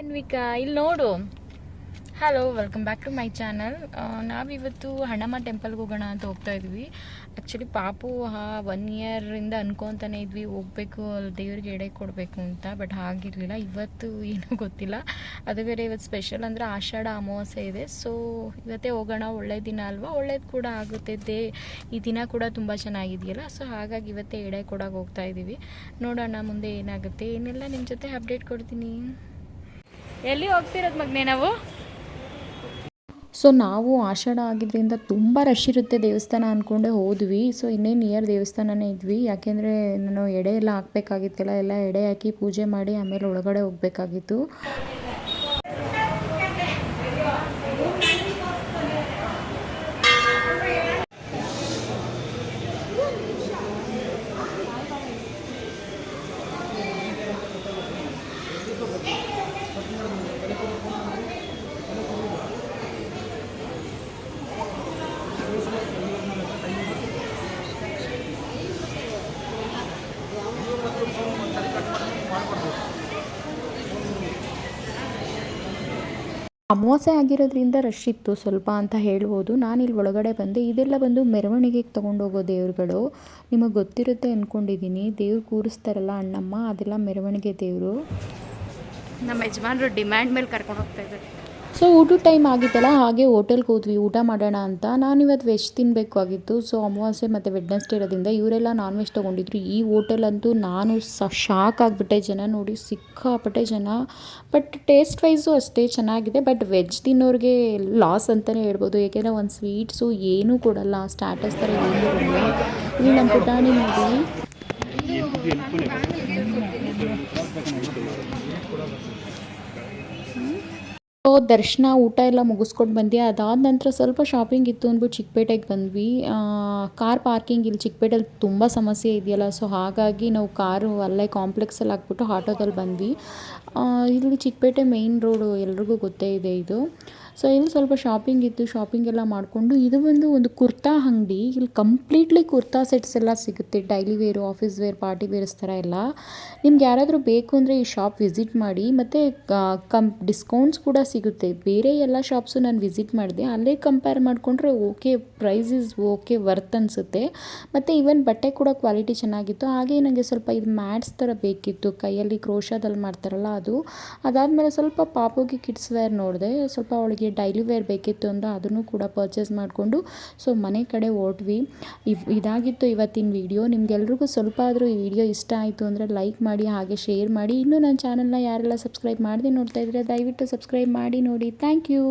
ಅನ್ವಿಕಾ ಇಲ್ಲಿ ನೋಡು. Hello welcome back to my channel ನಾವಿವತ್ತು ಹಣಮ ಟೆಂಪಲ್ಗೆ ಹೋಗೋಣ ಅಂತ ಹೋಗ್ತಾ ಇದ್ವಿ. ಆ್ಯಕ್ಚುಲಿ ಪಾಪು ಒನ್ ಇಯರಿಂದ ಅನ್ಕೊತಾನೆ ಇದ್ವಿ, ಹೋಗ್ಬೇಕು ಅಲ್ಲಿ ದೇವ್ರಿಗೆ ಎಡೆ ಕೊಡಬೇಕು ಅಂತ ಬಟ್ ಆಗಿರಲಿಲ್ಲ ಇವತ್ತು ಏನೂ ಗೊತ್ತಿಲ್ಲ. ಅದು ಬೇರೆ ಇವತ್ತು ಸ್ಪೆಷಲ್ ಅಂದರೆ ಆಷಾಢ ಅಮಾವಾಸ್ಯೆ ಇದೆ. ಸೊ ಇವತ್ತೇ ಹೋಗೋಣ, ಒಳ್ಳೆ ದಿನ ಅಲ್ವಾ? ಒಳ್ಳೇದು ಕೂಡ ಆಗುತ್ತೆ. ದೇ, ಈ ದಿನ ಕೂಡ ತುಂಬ ಚೆನ್ನಾಗಿದೆಯಲ್ಲ? ಸೊ ಹಾಗಾಗಿ ಇವತ್ತೇ ಎಡೆ ಕೊಡೋಕೆ ಹೋಗ್ತಾ ಇದ್ದೀವಿ. ನೋಡೋಣ ಮುಂದೆ ಏನಾಗುತ್ತೆ. ಏನೆಲ್ಲ ನಿಮ್ಮ ಜೊತೆ ಅಪ್ಡೇಟ್ ಕೊಡ್ತೀನಿ? ಎಲ್ಲಿ ಹೋಗ್ತಿರೋದು ಮಗ್ನೆ ನಾವು? ಸೊ ನಾವು ಆಷಾಢ ಆಗಿದ್ದರಿಂದ ತುಂಬ ರಶ್ ಇರುತ್ತೆ ದೇವಸ್ಥಾನ ಅಂದ್ಕೊಂಡೆ ಹೋದ್ವಿ. ಸೊ ಇನ್ನೇ ನಿಯರ್ ದೇವಸ್ಥಾನನೇ ಇದ್ವಿ. ಯಾಕೆಂದರೆ ನಾನು ಎಡೆ ಎಲ್ಲ ಹಾಕ್ಬೇಕಾಗಿತ್ತಲ್ಲ, ಎಲ್ಲ ಎಡೆ ಹಾಕಿ ಪೂಜೆ ಮಾಡಿ ಆಮೇಲೆ ಒಳಗಡೆ ಹೋಗಬೇಕಾಗಿತ್ತು. ಅಮಾವಾಸ್ಯೆ ಆಗಿರೋದ್ರಿಂದ ರಶ್ ಇತ್ತು ಸ್ವಲ್ಪ ಅಂತ ಹೇಳ್ಬೋದು. ಇಲ್ಲಿ ಒಳಗಡೆ ಬಂದೆ. ಇದೆಲ್ಲ ಬಂದು ಮೆರವಣಿಗೆಗೆ ತೊಗೊಂಡೋಗೋ ದೇವ್ರುಗಳು ನಿಮಗೆ ಗೊತ್ತಿರುತ್ತೆ ಅಂದ್ಕೊಂಡಿದ್ದೀನಿ ದೇವ್ರು ಕೂರಿಸ್ತಾರಲ್ಲ ಅಣ್ಣಮ್ಮ, ಅದೆಲ್ಲ ಮೆರವಣಿಗೆ ದೇವರು. ನಮ್ಮ ಯಜಮಾನರು ಡಿಮ್ಯಾಂಡ್ ಮೇಲೆ ಕರ್ಕೊಂಡು ಹೋಗ್ತಾ ಇದ್ದಾರೆ. ಸೊ ಊಟದ ಟೈಮ್ ಆಗಿತ್ತಲ್ಲ, ಹಾಗೆ ಹೋಟೆಲ್ಗೆ ಹೋದ್ವಿ. ಊಟ ಮಾಡೋಣ ಅಂತ. ನಾನು ಇವತ್ತು ವೆಜ್ ತಿನ್ನಬೇಕಾಗಿತ್ತು ಸೊ ಅಮಾವಾಸ್ಯೆ ಮತ್ತು ವೆಡ್ನೆಸ್ಡೇ ಇರೋದ್ರಿಂದ ಇವರೆಲ್ಲ ನಾನ್ ವೆಜ್ ತೊಗೊಂಡಿದ್ರು. ಈ ಹೋಟೆಲ್ ಅಂತೂ ನಾನು ಸ ಶಾಕ್ ಆಗಿಬಿಟ್ಟೆ. ಜನ ನೋಡಿ ಸಿಕ್ಕಾಪಟ್ಟೆ ಜನ. ಬಟ್ ಟೇಸ್ಟ್ ವೈಸು ಅಷ್ಟೇ ಚೆನ್ನಾಗಿದೆ. ಬಟ್ ವೆಜ್ ತಿನ್ನೋರಿಗೆ ಲಾಸ್ ಅಂತಲೇ ಹೇಳ್ಬೋದು. ಏಕೆಂದರೆ ಒಂದು ಸ್ವೀಟ್ಸು ಏನೂ ಕೊಡಲ್ಲ. ಸ್ಟಾಟಸ್ ಥರ ಏನೂ ಕೊಡಲ್ಲ. ಇಲ್ಲಿ ನಮ್ಮ ಪುಟಾಣಿ ನೋಡಿ. ಸೊ ದರ್ಶನ ಊಟ ಎಲ್ಲ ಮುಗಿಸ್ಕೊಂಡು ಬಂದ್ವಿ ಅದಾದ ನಂತರ ಸ್ವಲ್ಪ ಶಾಪಿಂಗ್ ಇತ್ತು ಅಂದ್ಬಿಟ್ಟು ಚಿಕ್ಕಪೇಟೆಗೆ ಬಂದ್ವಿ. ಕಾರ್ ಪಾರ್ಕಿಂಗ್ ಇಲ್ಲಿ ಚಿಕ್ಕಪೇಟೆಲಿ ತುಂಬ ಸಮಸ್ಯೆ ಇದೆಯಲ್ಲ ಸೊ ಹಾಗಾಗಿ ನಾವು ಕಾರು ಅಲ್ಲೇ ಕಾಂಪ್ಲೆಕ್ಸಲ್ಲಿ ಹಾಕ್ಬಿಟ್ಟು ಆಟೋದಲ್ಲಿ ಬಂದ್ವಿ. ಇಲ್ಲಿ ಚಿಕ್ಕಪೇಟೆ ಮೇಯ್ನ್ ರೋಡು ಎಲ್ರಿಗೂ ಗೊತ್ತೇ ಇದೆ ಇದು. ಸೊ ಇಲ್ಲಿ ಸ್ವಲ್ಪ ಶಾಪಿಂಗ್ ಇತ್ತು ಶಾಪಿಂಗ್ ಎಲ್ಲ ಮಾಡಿಕೊಂಡು ಇದು ಬಂದು ಒಂದು ಕುರ್ತಾ ಅಂಗಡಿ. ಇಲ್ಲಿ ಕಂಪ್ಲೀಟ್ಲಿ ಕುರ್ತಾ ಸೆಟ್ಸ್ ಎಲ್ಲ ಸಿಗುತ್ತೆ. Daily wear office wear party wears ಥರ ಎಲ್ಲ. ನಿಮ್ಗೆ ಯಾರಾದರೂ ಬೇಕು ಅಂದರೆ ಈ ಶಾಪ್ ವಿಸಿಟ್ ಮಾಡಿ. ಮತ್ತು ಕಂ ಡಿಸ್ಕೌಂಟ್ಸ್ ಕೂಡ ಸಿಗುತ್ತೆ. ಬೇರೆ ಎಲ್ಲ ಶಾಪ್ಸು ನಾನು ವಿಸಿಟ್ ಮಾಡಿದೆ. ಅಲ್ಲೇ ಕಂಪೇರ್ ಮಾಡಿಕೊಂಡ್ರೆ okay price is okay worth ಅನಿಸುತ್ತೆ. ಮತ್ತು ಈವನ್ ಬಟ್ಟೆ ಕೂಡ ಕ್ವಾಲಿಟಿ ಚೆನ್ನಾಗಿತ್ತು. ಹಾಗೆ ನನಗೆ ಸ್ವಲ್ಪ ಇದು ಮ್ಯಾಟ್ಸ್ ಥರ ಬೇಕಿತ್ತು. ಕೈಯಲ್ಲಿ ಕ್ರೋಶಾದಲ್ಲಿ ಮಾಡ್ತಾರಲ್ಲ ಅದು. ಅದಾದಮೇಲೆ ಸ್ವಲ್ಪ ಪಾಪುಗೆ ಕಿಡ್ಸ್ ವೇರ್ ನೋಡಿದೆ. ಸ್ವಲ್ಪ ಅವಳಿಗೆ ಡೈಲಿ ವೇರ್ ಬೇಕಿತ್ತು ಅಂದರೆ ಅದನ್ನು ಕೂಡ ಪರ್ಚೇಸ್ ಮಾಡಿಕೊಂಡು ಸೊ ಮನೆ ಕಡೆ ಓಟ್ವಿ ಇವ್, ಇದಾಗಿತ್ತು ಇವತ್ತಿನ ವಿಡಿಯೋ ನಿಮಗೆಲ್ರಿಗೂ ಸ್ವಲ್ಪ ಆದರೂ ಈ ವಿಡಿಯೋ ಇಷ್ಟ ಆಯಿತು ಅಂದರೆ ಲೈಕ್ ಮಾಡಿ, ಹಾಗೆ ಶೇರ್ ಮಾಡಿ. ಇನ್ನೂ ನನ್ನ ಚಾನಲ್ನ ಯಾರೆಲ್ಲ ಸಬ್ಸ್ಕ್ರೈಬ್ ಮಾಡದೆ ನೋಡ್ತಾ ಇದ್ದರೆ ದಯವಿಟ್ಟು ಸಬ್ಸ್ಕ್ರೈಬ್ ಮಾಡಿ ನೋಡಿ. Thank you